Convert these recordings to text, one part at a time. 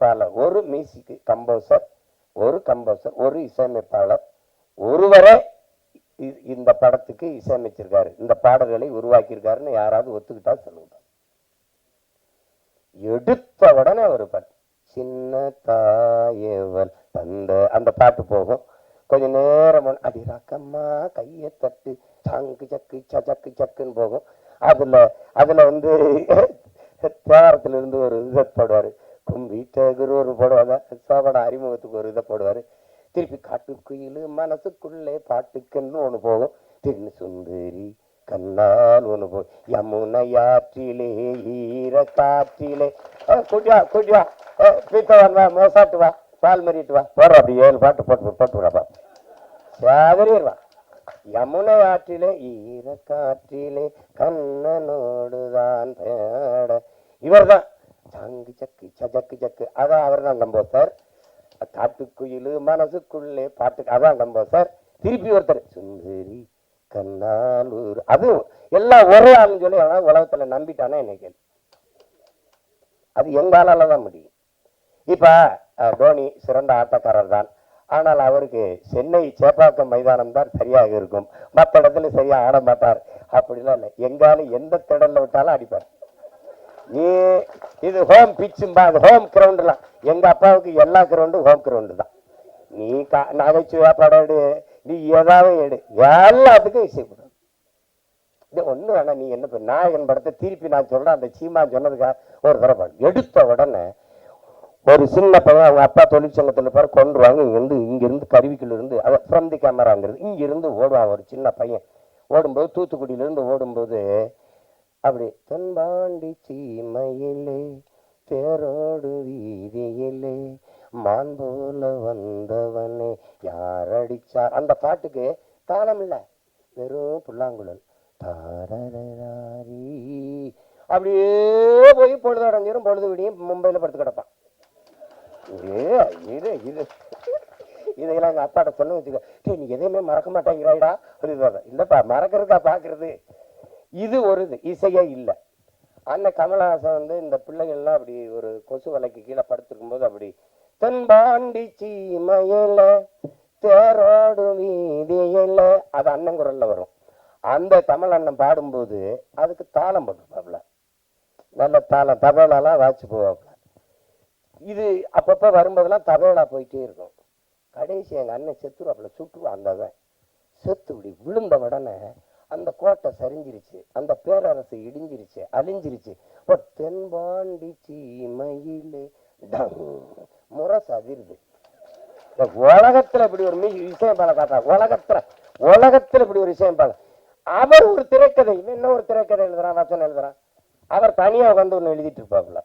இசையமைப்பாளர் ஒரு music composer ஒரு கம்போசர் ஒரு இசையமைப்பாளர் ஒருவரே இந்த படத்துக்கு இசையமைச்சிருக்காரு. இந்த பாடல்களை உருவாக்கியிருக்காருன்னு யாராவது ஒத்துக்கிட்டா சொல்லுங்க. எடுத்த உடனே ஒரு பாட்டு சின்ன தாயவன் தந்த அந்த பாட்டு போகும். கொஞ்ச நேரம் அடி ரக்கம்மா கையை தட்டு சங்கு சக்கு சக்கு சக்குன்னு போகும். அதுல அதுல வந்து தேவாரத்துல இருந்து ஒரு இதை கும்பிட்ட ஒரு போடுவாங்க சாப்பாடு அறிமுகத்துக்கு ஒரு இதை போடுவார். திருப்பி காட்டுக்குயில் மனசுக்குள்ளே பாட்டுக்குன்னு ஒன்று போகும். திரு சுந்தரி கண்ணால் ஒன்று போகும். யமுனையாற்றிலே ஈர காற்றிலே ஏ, குடியா குடியா பீத்தவன் வா. மோசாட்டு வா பால் மறிட்டு வா. போடுற அப்படி ஏழு பாட்டு போட்டு போட்டு விடப்பா சாதறிடுவா யமுனை ஆற்றிலே ஈர காற்றிலே கண்ணனோடுதான் பேட. இவர்தான். சங்கு சக்கு சஜக்கு சக்கு அதான் அவர் தான் கம்போசர் காட்டுக்குயில் மனசுக்குள்ளே பாட்டு அதான் கம்போசர் திருப்பி ஒருத்தர் சுந்தரி கண்ணாலூர். அதுவும் எல்லாம் ஒரே ஆளுன்னு சொல்லி அவன் உலகத்துல நம்பிட்டானா என்ன கேள்வி அது எங்காலால தான் முடியும். இப்ப தோனி சிறந்த ஆட்டக்காரர் தான். ஆனால் அவருக்கு சென்னை சேப்பாக்கம் மைதானம் தான் சரியாக இருக்கும். மற்ற இடத்துல சரியா ஆட மாட்டார். அப்படிலாம் இல்லை. எங்காலும் எந்த திடல்ல விட்டாலும் அடிப்பார். இது ஹோம் பிச்சும்பா அது ஹோம் கிரவுண்டுலாம் எங்கள் அப்பாவுக்கு எல்லா கிரவுண்டும் ஹோம் கிரவுண்டு தான். நீ கா நகைச்சுவையா படம் எடு நீ எதாவது எடு. எல்லாத்துக்கும் இசைப்படும் இது ஒன்றும் வேணாம் நீ என்ன பண்ண நாயகன் படத்தை திருப்பி நான் சொல்கிறேன் அந்த சீமா சொன்னதுக்காக ஒரு தடவை எடுத்த உடனே ஒரு சின்ன பையன் அவங்க அப்பா தொழிற்சங்கத்தில் பேர் கொண்டுருவாங்க இங்கேருந்து இங்கேருந்து கருவிக்குள்ளேருந்து அவன் ஃப்ரம் தி கேமராங்கிறது இங்கேருந்து ஓடுவான் ஒரு சின்ன பையன். ஓடும்போது தூத்துக்குடியிலேருந்து ஓடும்போது அப்படி. தொன்பாண்டி சீமையிலே தேரோடு வீதியிலே மான் போல வந்தவனே யார் அடிச்சார் அந்த பாட்டுக்கு தாளம் இல்லை. வெறும் புல்லாங்குழல். தாரராரி அப்படியே போய் பொழுது அடைஞ்சிரும் பொழுது விடியும் மும்பையில் படுத்து கிடப்பான். ஏ இது இது. இதையெல்லாம் எங்கள் அப்பாட்ட சொன்ன வச்சுக்க. நீ எதையுமே மறக்க மாட்டேங்கிறாய்டா. அப்படின்னு இல்லைப்பா மறக்கிறதுக்கா பார்க்கறது இது ஒரு இது இசையே இல்லை. அண்ணன் கமலஹாசன் வந்து இந்த பிள்ளைகள்லாம் அப்படி ஒரு கொசு வலைக்கு கீழே படுத்திருக்கும் போது அப்படி தென்பாண்டி சீமையில தேரோடு வீதியில அது அண்ணன் குரல்ல வரும். அந்த தமிழ் அண்ணன் பாடும்போது அதுக்கு தாளம் போட்டுருப்பாப்புல நல்ல தாளம் தபேலாலாம் வாச்சு போவாப்புல இது அப்பப்போ வரும்போதெல்லாம் தபேலா போயிட்டே இருக்கும். கடைசி எங்கள் அண்ணன் செத்துருவாப்புல சுட்டுருவான் அந்த செத்து இப்படி விழுந்த உடனே அந்த கோட்டை சரிஞ்சிருச்சு அந்த பேரரசு இடிஞ்சிருச்சு அழிஞ்சிருச்சு. இப்போ தென்பாண்டி சீமையிலே டம் முரசு அதிருது உலகத்துல இப்படி ஒரு மீ இசையம்பால காட்டா உலகத்துல உலகத்துல இப்படி ஒரு விஷயம் இசையம்பால அவர் ஒரு திரைக்கதை என்ன ஒரு திரைக்கதை எழுதுறான் வசனம் எழுதுறான்? அவர் தனியா வந்து ஒண்ணு எழுதிட்டு இருப்பாப்புல.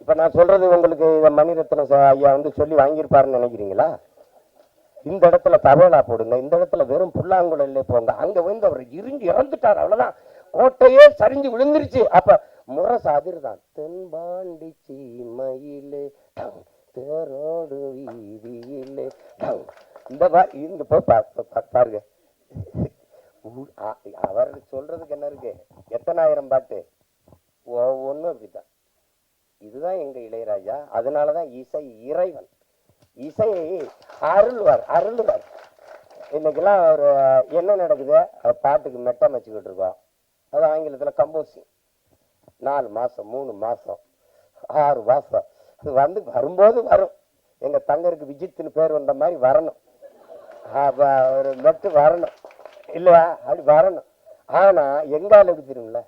இப்ப நான் சொல்றது உங்களுக்கு இத மணிரத்னம் ஐயா வந்து சொல்லி வாங்கியிருப்பாருன்னு நினைக்கிறீங்களா? இந்த இடத்துல தவேலா போடுங்க இந்த இடத்துல வெறும் புல்லாங்குழல்ல போங்க. அங்க வந்து அவர் இருந்து இறந்துட்டார் அவ்வளவுதான். கோட்டையே சரிஞ்சு விழுந்துருச்சு. அப்ப முரசு அதிர்தான் தென்பாண்டி சீமையிலே தேரோடு வீதியிலே இந்த பா- இந்த பாருங்க. அவர் சொல்றதுக்கு என்ன இருக்கு? எத்தனாயிரம் பாட்டு? ஒவ்வொன்றும் அப்படித்தான். இதுதான் எங்க இளையராஜா. அதனாலதான் இசை இறைவன். இசை அருள்வார் அருள்வார். இன்னைக்கெல்லாம் ஒரு என்ன நடக்குது? பாட்டுக்கு மெட்டம் வச்சுக்கிட்டு இருக்கோம் அது ஆங்கிலத்தில் கம்போசிங் நாலு மாதம் மூணு மாதம் ஆறு மாதம் அது வந்து வரும்போது வரும். எங்கள் தங்கருக்கு விஜித்துன்னு பேர் வந்த மாதிரி வரணும். ஒரு மெட்டு வரணும். இல்லையா அப்படி வரணும். ஆனால் எங்கால் எடுத்துருங்கள தெரியுங்களா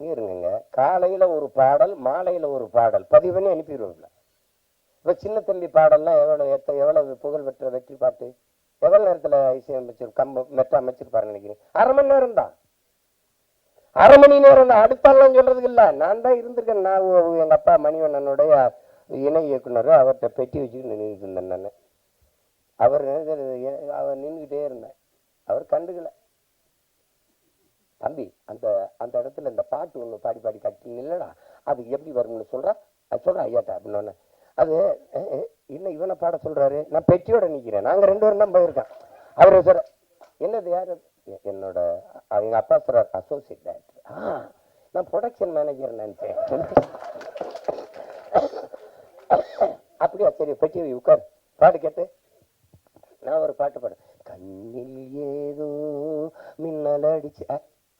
இங்க இருங்க ஒரு பாடல் மாலையில் ஒரு பாடல். பதிவு பண்ணி அனுப்பிடுவோம்ல. இப்ப சின்ன தம்பி பாடல்லாம் எவ்வளவு எத்த எவ்வளவு புகழ் பெற்ற வெற்றி பாட்டு? எவ்வளவு நேரத்துல இசையமைச்சு கம்பு மெட்ட அமைச்சிருப்பாருன்னு நினைக்கிறேன் அரை மணி நேரம் தான். அரை மணி நேரம் தான். அடுத்தாலாம் சொல்கிறதுக்கு இல்ல நான் தான் இருந்திருக்கேன். நான் எங்கள் எங்க அப்பா மணிவண்ணனுடைய இணை இயக்குனர். அவர்கிட்ட பெட்டி வச்சுட்டு நின்றுட்டு இருந்தேன் நான். அவர் அவர் நின்றுக்கிட்டே இருந்தேன் அவர் கண்டுக்கல. தம்பி அந்த அந்த இடத்துல இந்த பாட்டு ஒன்று பாடி பாடி கட்டி இல்லைடா அது எப்படி வரும்னு சொல்றா? அது சொல்றா ஐயாட்டா அப்படின்னு அது அஹ், என்ன இவனை பாட சொல்றாரு. நான் பெட்டியோட நிற்கிறேன் நாங்கள் ரெண்டு பேரும் தான் போயிருக்கேன் அவர் சார் என்னது யார்? என்னோட அவங்க அப்பா சொல்கிறார் அசோசியேட் டேரக்டர் ஆ நான் ப்ரொடக்ஷன் மேனேஜர் நினச்சேன். அப்படியா? சரி பெட்டி உட்கார். பாட்டு கேட்டு. நான் ஒரு பாட்டு பாடு கண்ணில் ஏதோ மின்னல் அடிச்சு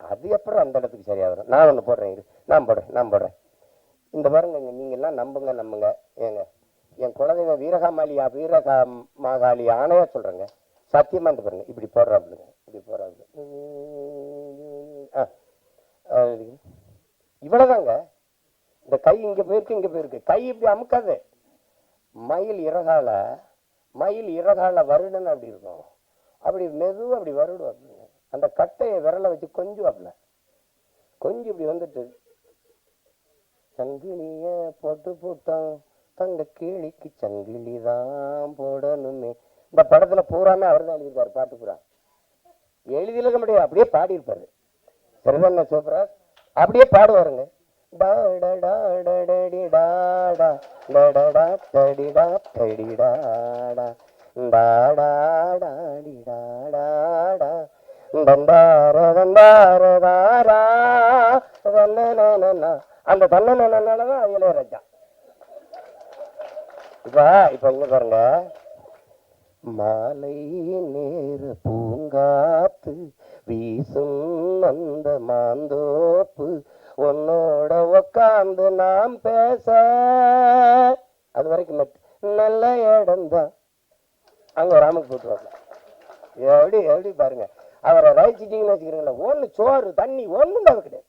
அது அப்புறம் அந்த இடத்துக்கு சரியாக வரும் நான் ஒன்று போடுறேன் இரு. நான் போடுறேன் நான் போடுறேன். இந்த பாருங்க நீங்கள் நீங்க எல்லாம் நம்புங்க நம்புங்க. ஏங்க என் குலதெய்வம் வீரகாமாலியா வீரகா மாகாளி ஆணையா சொல்றேங்க. சத்தியமா இந்த பாருங்க இப்படி போடுறாப்புலுங்க இப்படி போடுறாப்புல. ஆ ஆ, இவ்வளவுதாங்க. இந்த கை இங்க போயிருக்கு இங்க போயிருக்கு. கை இப்படி அமுக்காது. மயில் இறகால மயில் இறகால வருடன்னு அப்படி இருக்கும். அப்படி மெதுவும் அப்படி வருடும் அப்படிங்க அந்த கட்டையை விரலை வச்சு கொஞ்சுவாப்புல. கொஞ்சம் இப்படி வந்துட்டு சங்கிலிய போட்டு போட்டான் தங்க கிளிக்கு சங்கிலி தான் போடணுமே இந்த படத்துல பூராமே அவர் தான் எழுதியிருக்காரு பாட்டு பூரா எழுதியிருக்க முடியாது அப்படியே பாடியிருப்பாரு சரிதானே சூப்பராஜ் அப்படியே பாடுவாருங்க டா அந்த டா டா டா டா டடி இப்போ அந்த இப்ப இப்ப இங்க பாருங்க. மாலை நேர பூங்காத்து வீசும் அந்த மாந்தோப்பு உன்னோட உக்காந்து நாம் பேச. அது வரைக்கும் நல்ல இடம்தான் அங்க ஒரு போட்டு போட்டுருவாங்க. எப்படி எப்படி பாருங்க. அவரை ரசிச்சிட்டிங்கன்னு வச்சுக்கிறீங்களா ஒன்று சோறு தண்ணி ஒன்றும் தான் கிடையாது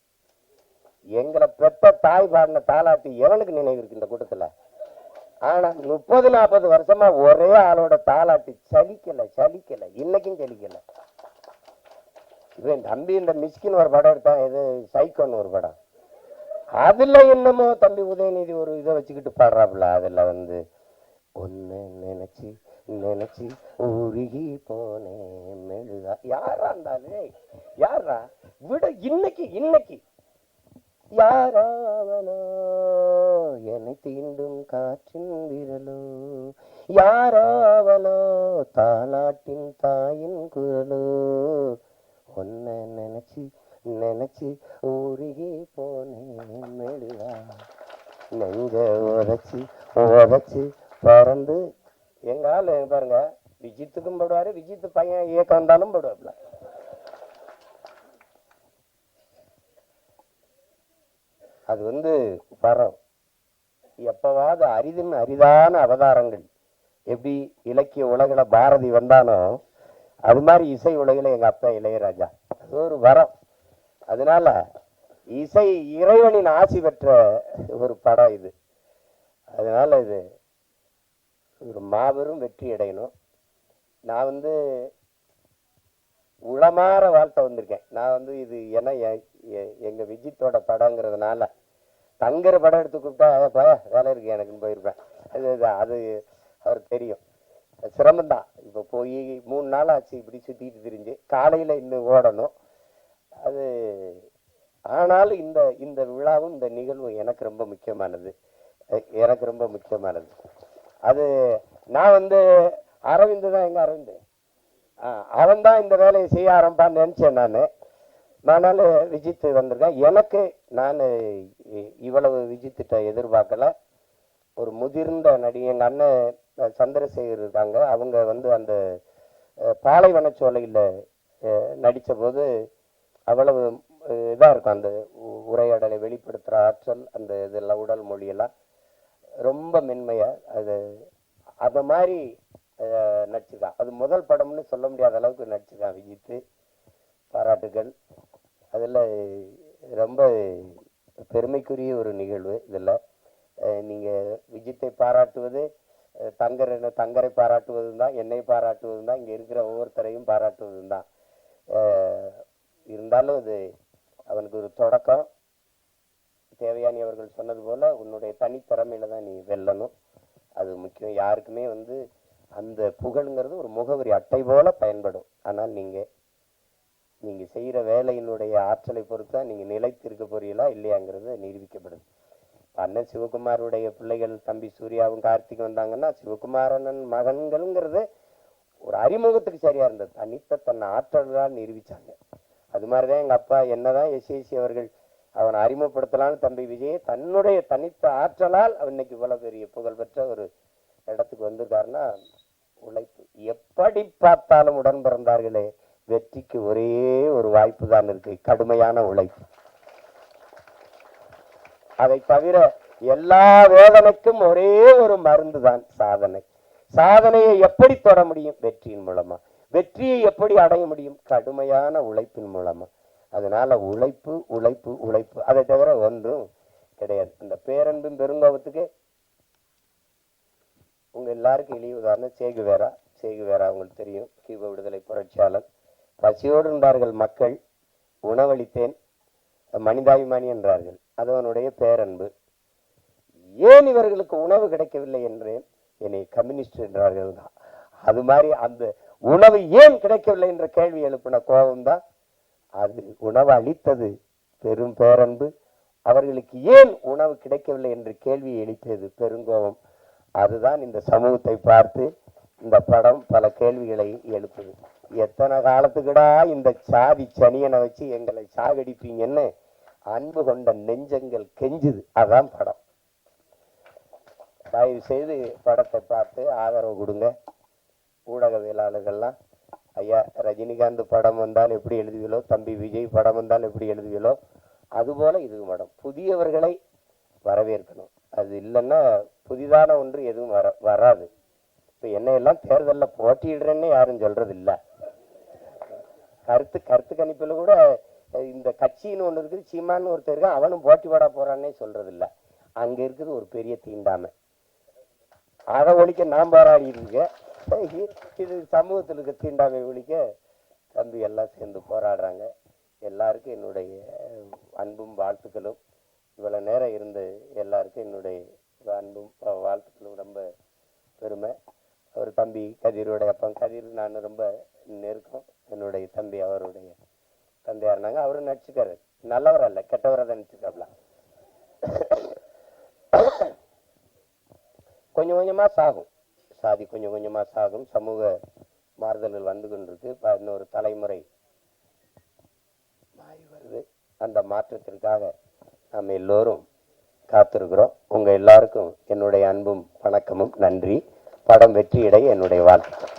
எங்களை பெத்த தாய் பாடின தாலாட்டு எவனுக்கு நினைவு இருக்கு இந்த கூட்டத்தில். ஆனா முப்பது நாற்பது வருஷமா ஒரே ஆளோட தாலாட்டு சலிக்கல சலிக்கல. இன்னைக்கும் சலிக்கல. இவன் தம்பி இந்த மிஸ்கின் ஒரு படம் எடுத்தான். இது சைக்கோன்னு ஒரு படம். அதுல என்னமோ தம்பி உதயநிதி ஒரு இதை வச்சுக்கிட்டு பாடுறாப்புல. அதுல வந்து ஒண்ணு நினைச்சு நினைச்சு உருகி போனேன். மெழுகா யாரா இருந்தாலே யாரா விட இன்னைக்கு இன்னைக்கு. யாராவனோ? என்னை தீண்டும் காற்றின் விரலோ? யாராவனோ? தாலாட்டின் தாயின் குரலோ? ஒன்ன நினைச்சு நினைச்சு உருகி போனேன் மெடுவா நெஞ்ச உரைச்சி உரைச்சி பறந்து எங்கால பாருங்க விஜித்துக்கும் போடுவாரு விஜித்து பையன் இயக்கம் வந்தாலும் போடுவாப்ல அது வந்து வரம். எப்பவாவது அரிதுன்னு அரிதான அவதாரங்கள். எப்படி இலக்கிய உலகில் பாரதி வந்தானோ அது மாதிரி இசை உலகில் எங்கள் அப்பா இளையராஜா. அது ஒரு வரம். அதனால இசை இறைவனின் ஆசி பெற்ற ஒரு படம் இது. அதனால் இது ஒரு மாபெரும் வெற்றி அடையணும். நான் வந்து உளமாற வாழ்த்த வந்திருக்கேன். நான் வந்து இது ஏன்னா எ- எ- விஜித்தோட படங்கிறதுனால தங்குற படம் எடுத்து கூப்பிட்டா வேலை இருக்கு எனக்குன்னு போயிருப்பேன். அது அது- அவருக்கு தெரியும். சிரமந்தான் இப்போ போய் மூணு நாள் ஆச்சு இப்படி சுத்திட்டு திரிஞ்சு. காலையில் இன்னும் ஓடணும். அது ஆனாலும் இந்த இந்த விழாவும் இந்த நிகழ்வும் எனக்கு ரொம்ப முக்கியமானது. எனக்கு ரொம்ப முக்கியமானது. அது நான் வந்து அரவிந்த் தான் எங்க அரவிந்த்? அவன் தான் இந்த வேலையை செய்ய ஆரம்பான்னு நினச்சேன் நான். ஆனாலும் விஜித் வந்திருக்கேன். எனக்கு நான் இ- இவ்வளவு விஜித்திட்ட எதிர்பார்க்கல. ஒரு முதிர்ந்த நடிகை அண்ணன் சந்திரசேகர் இருக்காங்க. அவங்க வந்து அந்த பாலைவனச்சோலையில் நடித்த போது அவ்வளவு இதாக இருக்கும். அந்த உரையாடலை வெளிப்படுத்துகிற ஆற்றல் அந்த இதெல்லாம் உடல் மொழியெல்லாம் ரொம்ப மென்மையாக அது அந்த மாதிரி நடிச்சுதான் அது முதல் படம்னு சொல்ல முடியாத அளவுக்கு நடிச்சுதான் விஜித்து. பாராட்டுகள். அதில் ரொம்ப பெருமைக்குரிய ஒரு நிகழ்வு இதில். நீங்கள் விஜித்தை பாராட்டுவது அஹ், தங்கர் தங்கரை பாராட்டுவதும் தான் என்னை பாராட்டுவதும் தான் இங்கே இருக்கிற ஒவ்வொருத்தரையும் பாராட்டுவதும் தான். இருந்தாலும் அது அவனுக்கு ஒரு தொடக்கம். தேவையானி அவர்கள் சொன்னது போல் உன்னுடைய தனித்திறமையில தான் நீ வெல்லணும். அது முக்கியம். யாருக்குமே வந்து அந்த புகழுங்கிறது ஒரு முகவரி அட்டை போல பயன்படும். ஆனால் நீங்கள் நீங்க செய்யற வேலையினுடைய ஆற்றலை பொறுத்தா நீங்க நிலைத்து இருக்க போறீங்களா இல்லையாங்கிறது நிரூபிக்கப்படுது. அண்ணன் சிவகுமாருடைய பிள்ளைகள் தம்பி சூர்யாவும் கார்த்திக் வந்தாங்கன்னா சிவகுமாரனன் மகன்கள்ங்கிறது ஒரு அறிமுகத்துக்கு சரியா இருந்தது. தனித்த தன் ஆற்றல்களால் நிரூபிச்சாங்க. அது மாதிரிதான் எங்க அப்பா என்னதான் எஸ்ஏசி அவர்கள் அவனை அறிமுகப்படுத்தலாம்னு தம்பி விஜய் தன்னுடைய தனித்த ஆற்றலால் அவன் இன்னைக்கு இவ்வளவு பெரிய புகழ் பெற்ற ஒரு இடத்துக்கு வந்திருக்காருன்னா உழைப்பு. எப்படி பார்த்தாலும் உடன் பிறந்தார்களே. வெற்றிக்கு ஒரே ஒரு வாய்ப்பு தான் இருக்கு கடுமையான உழைப்பு. அதை தவிர எல்லா வேதனைக்கும் ஒரே ஒரு மருந்து தான் சாதனை. சாதனையை எப்படி தொட முடியும்? வெற்றியின் மூலமா. வெற்றியை எப்படி அடைய முடியும்? கடுமையான உழைப்பின் மூலமா. அதனால உழைப்பு உழைப்பு உழைப்பு. அதை தவிர ஒன்றும் கிடையாது. இந்த பேரன்பும் பெருங்கோபத்துக்கு உங்க எல்லாருக்கும் இழிவு உதாரணம். சேகுவேரா சேகுவேரா உங்களுக்கு தெரியும். கீப விடுதலை புரட்சியாளர். பசியோடு இருந்தார்கள் மக்கள் உணவளித்தேன். மனிதாபிமானி என்றார்கள். அது அவனுடைய பேரன்பு. ஏன் இவர்களுக்கு உணவு கிடைக்கவில்லை என்றேன். என்னை கம்யூனிஸ்ட் என்றார்கள். தான் அது மாதிரி அந்த உணவு ஏன் கிடைக்கவில்லை என்ற கேள்வி எழுப்பின கோபம் தான் அது உணவு அளித்தது. பெரும் பேரன்பு. அவர்களுக்கு ஏன் உணவு கிடைக்கவில்லை என்று கேள்வி எழுப்பியது பெருங்கோபம். அதுதான் இந்த சமூகத்தை பார்த்து இந்த படம் பல கேள்விகளை எழுப்புது. எத்தனை காலத்துக்குடா இந்த சாதி சனியனை வச்சு எங்களை சாகடிப்பீங்கன்னு அன்பு கொண்ட நெஞ்சங்கள் கெஞ்சுது. அதான் படம். தயவு செய்து படத்தை பார்த்து ஆதரவு கொடுங்க. ஊடகவியலாளர்கள்லாம் ஐயா ரஜினிகாந்த் படம் வந்தால் எப்படி எழுதுவீங்களோ தம்பி விஜய் படம் வந்தால் எப்படி எழுதுவீங்களோ அதுபோல் இது படம் புதியவர்களை வரவேற்கணும். அது இல்லைன்னா புதிதான ஒன்று எதுவும் வர வராது. இப்போ என்னையெல்லாம் தேர்தலில் போட்டியிடுறேன்னு யாரும் சொல்றது இல்ல கருத்து கருத்து கணிப்பில் கூட இந்த கட்சின்னு ஒன்று இருக்குது சீமான்னு ஒருத்தர் இருக்கான் அவனும் போட்டி போட போறான்னே சொல்றது இல்லை அங்க இருக்குது ஒரு பெரிய தீண்டாமை. அதை ஒழிக்க நான் போராடிட்டு இருக்கேன் இது சமூகத்தில் இருக்க தீண்டாமை ஒழிக்க தம்பி எல்லாம் சேர்ந்து போராடுறாங்க. எல்லாருக்கும் என்னுடைய அன்பும் வாழ்த்துக்களும். இவ்வளோ நேரம் இருந்து எல்லாருக்கும் என்னுடைய அன்பும் வாழ்த்துக்களும். ரொம்ப பெருமை. அவர் தம்பி கதிரோடைய அப்பன் கதிர் நான் ரொம்ப நெருக்கம். என்னுடைய தம்பி அவருடைய தந்தையாக இருந்தாங்க அவரும் நடிச்சுக்காரு. நல்லவர் அல்ல கெட்டவராக தான் நடிச்சுக்காப்ல கொஞ்சம் கொஞ்சமா சாகும். சாதி கொஞ்சம் கொஞ்சமா சாகும். சமூக மாறுதல்கள் வந்து கொண்டிருக்கு. இப்போ இன்னொரு தலைமுறை மாறி வருது. அந்த மாற்றத்திற்காக நாம் எல்லோரும் காத்திருக்கிறோம். உங்க எல்லாருக்கும் என்னுடைய அன்பும் வணக்கமும். நன்றி. படம் வெற்றியடைய என்னுடைய வாழ்த்துக்கள்.